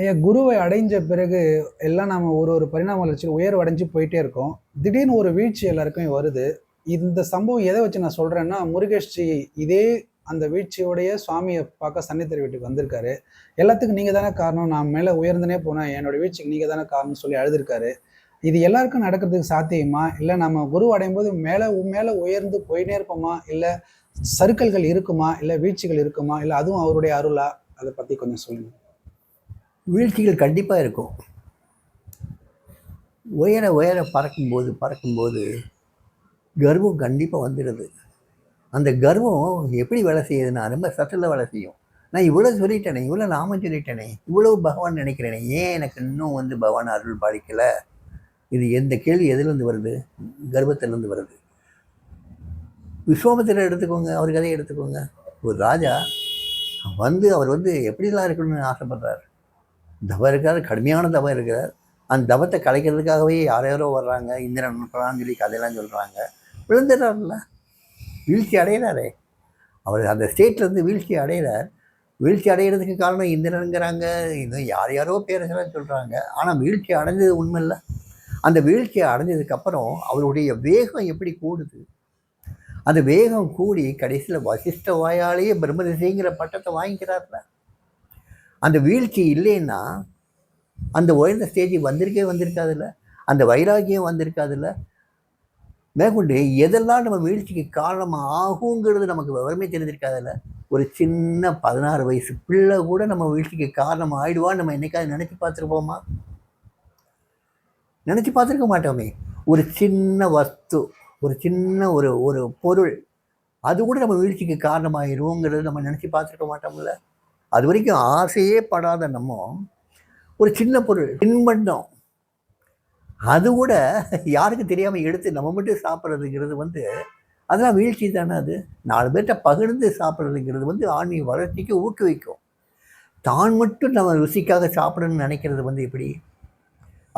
ஐயா குருவை அடைஞ்ச பிறகு எல்லாம் நம்ம ஒரு ஒரு பரிணாம வளர்ச்சியில் உயர்வு அடைஞ்சு போயிட்டே இருக்கோம். திடீர்னு ஒரு வீழ்ச்சி எல்லாருக்கும் வருது. இந்த சம்பவம் எதை வச்சு நான் சொல்கிறேன்னா முருகேஷ்ஜி இதே அந்த வீழ்ச்சியோடைய சுவாமியை பார்க்க சன்னித்தர் வீட்டுக்கு வந்திருக்காரு. எல்லாத்துக்கும் நீங்கள் தானே காரணம். நான் மேலே உயர்ந்தனே போனேன் என்னோட வீழ்ச்சிக்கு நீங்கள் தானே காரணம் சொல்லி அழுதுருக்காரு. இது எல்லாருக்கும் நடக்கிறதுக்கு சாத்தியமா? இல்லை நம்ம குரு அடையும் போது மேலே மேலே உயர்ந்து போயினே இருப்போமா? இல்லை சறுக்கல்கள் இருக்குமா? இல்லை வீழ்ச்சிகள் இருக்குமா? இல்லை அதுவும் அவருடைய அருளா? அதை பற்றி கொஞ்சம் சொல்லுங்கள் வீழ்ச்சிகள் கண்டிப்பாக இருக்கும். உயர உயர பறக்கும்போது பறக்கும்போது கர்வம் கண்டிப்பாக வந்துடுது அந்த கர்வம் எப்படி வேலை செய்யுதுன்னா ரொம்ப சட்டில் வேலை செய்யும். நான் இவ்வளோ சொல்லிட்டேனே இவ்வளோ நாமம் சொல்லிட்டேனே இவ்வளோ பகவான் நினைக்கிறேனே ஏன் எனக்கு இன்னும் வந்து பகவான் அருள் பாதிக்கலை இது எந்த கேள்வி எதுலேருந்து வருது? கர்வத்திலேருந்து வருது. விஸ்வாமித்திரர் எடுத்துக்கோங்க அவர் கதையை எடுத்துக்கோங்க. ஒரு ராஜா வந்து அவர் வந்து எப்படிலாம் இருக்கணும்னு ஆசைப்படுறாரு? தவம் இருக்கார் கடுமையான தவம் இருக்கிறார். அந்த தவத்தை கலைக்கிறதுக்காகவே யார் யாரோ வர்றாங்க இந்திரன் அனுப்புறான்னு சொல்லி கதையெல்லாம் சொல்கிறாங்க விழுந்துடுறாருல்ல. வீழ்ச்சி அடையிறாரே. அவர் அந்த ஸ்டேட்லேருந்து வீழ்ச்சி அடையிறார். வீழ்ச்சி அடைகிறதுக்கு காரணம் இந்திரனுங்கிறாங்க. இன்னும் யார் யாரோ பேரசெல்லாம் சொல்கிறாங்க ஆனால் வீழ்ச்சி அடைஞ்சது உண்மை இல்லை அந்த வீழ்ச்சியை அடைஞ்சதுக்கப்புறம் அவருடைய வேகம் எப்படி கூடுது? அந்த வேகம் கூடி கடைசியில் வசிஷ்ட வாயாலேயே பிரம்மதிசைங்கிற பட்டத்தை வாங்கிக்கிறார்ல. அந்த வீழ்ச்சி இல்லைன்னா அந்த உயர்ந்த ஸ்டேஜ் வந்திருக்கே வந்திருக்காதுல்ல? அந்த வைராகியம் வந்திருக்காதுல்ல? மேற்கொண்டு எதெல்லாம் நம்ம வீழ்ச்சிக்கு காரணமாக ஆகுங்கிறது நமக்கு விவரமே தெரிஞ்சிருக்காதுல்ல? ஒரு சின்ன பதினாறு வயசு பிள்ளை கூட நம்ம வீழ்ச்சிக்கு காரணம் ஆயிடுவான்னு நம்ம என்னைக்காவது நினச்சி பார்த்துருப்போமா? நினச்சி பார்த்துருக்க மாட்டோமே. ஒரு சின்ன வஸ்து ஒரு சின்ன ஒரு ஒரு பொருள் அது கூட நம்ம வீழ்ச்சிக்கு காரணமாயிருவோங்கிறது நம்ம நினச்சி பார்த்துருக்க மாட்டோம்ல? அது வரைக்கும் ஆசையே படாத நம்ம ஒரு சின்ன பொருள் தின்பண்டம். அது கூட யாருக்கு தெரியாமல் எடுத்து நம்ம மட்டும் சாப்பிட்றதுங்கிறது வந்து அதெல்லாம் வீழ்ச்சி தானே அது? நாலு பேர்கிட்ட பகிர்ந்து சாப்பிட்றதுங்கிறது வந்து ஆன்மீக வளர்ச்சிக்கு ஊக்குவிக்கும். தான் மட்டும் நம்ம ருசிக்காக சாப்பிடணும்னு நினைக்கிறது வந்து எப்படி?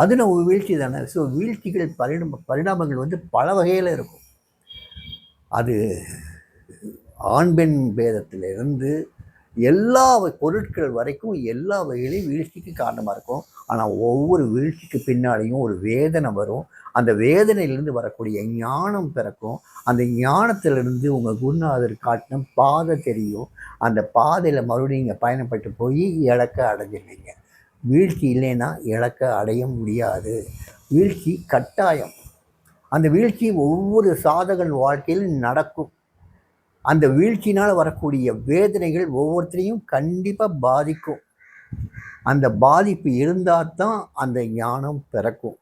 அது நம்ம வீழ்ச்சி தானே. ஸோ வீழ்ச்சிகள் பரிணாம பரிணாமங்கள் வந்து பல வகையில் இருக்கும். அது ஆண் பெண் பேதத்திலிருந்து எல்லா பொருட்கள் வரைக்கும் எல்லா வகையிலையும் வீழ்ச்சிக்கு காரணமாக இருக்கும். ஆனால் ஒவ்வொரு வீழ்ச்சிக்கு பின்னாலேயும் ஒரு வேதனை வரும். அந்த வேதனையிலிருந்து வரக்கூடிய ஞானம் பிறக்கும். அந்த ஞானத்திலிருந்து உங்கள் குருநாதர் காட்டின பாதை தெரியும். அந்த பாதையில் மறுபடியும் நீங்கள் பயணப்பட்டு போய் இலக்க அடைஞ்சிருவீங்க வீழ்ச்சி இல்லைன்னா இலக்க அடைய முடியாது. வீழ்ச்சி கட்டாயம். அந்த வீழ்ச்சி ஒவ்வொரு சாதகன் வாழ்க்கையிலும் நடக்கும். அந்த வீழ்ச்சினால் வரக்கூடிய வேதனைகள் ஒவ்வொருத்தரையும் கண்டிப்பாக பாதிக்கும். அந்த பாதிப்பு இருந்தால் தான் அந்த ஞானம் பிறக்கும்.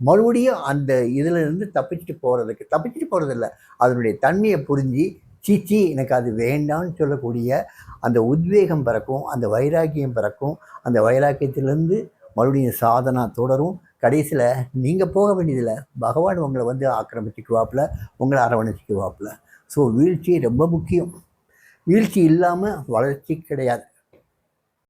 மறுபடியும் அந்த இதிலிருந்து தப்பிச்சுட்டு போகிறதுக்கு தப்பிச்சுட்டு போகிறதில்ல அதனுடைய தன்மையை புரிஞ்சு சீச்சி எனக்கு அது வேண்டாம்னு சொல்லக்கூடிய அந்த உத்வேகம் பிறக்கும் அந்த வைராக்கியம் பிறக்கும் அந்த வைராக்கியத்திலேருந்து மறுபடியும் சாதனா தொடரும். கடைசியில் நீங்கள் போக வேண்டியதில்லை. பகவான் உங்களை வந்து ஆக்கிரமிச்சுக்குவாப்பில் உங்களை அரவணைச்சிக்குவாப்பில். ஸோ வீழ்ச்சி ரொம்ப முக்கியம். வீழ்ச்சி இல்லாமல் வளர்ச்சி கிடையாது.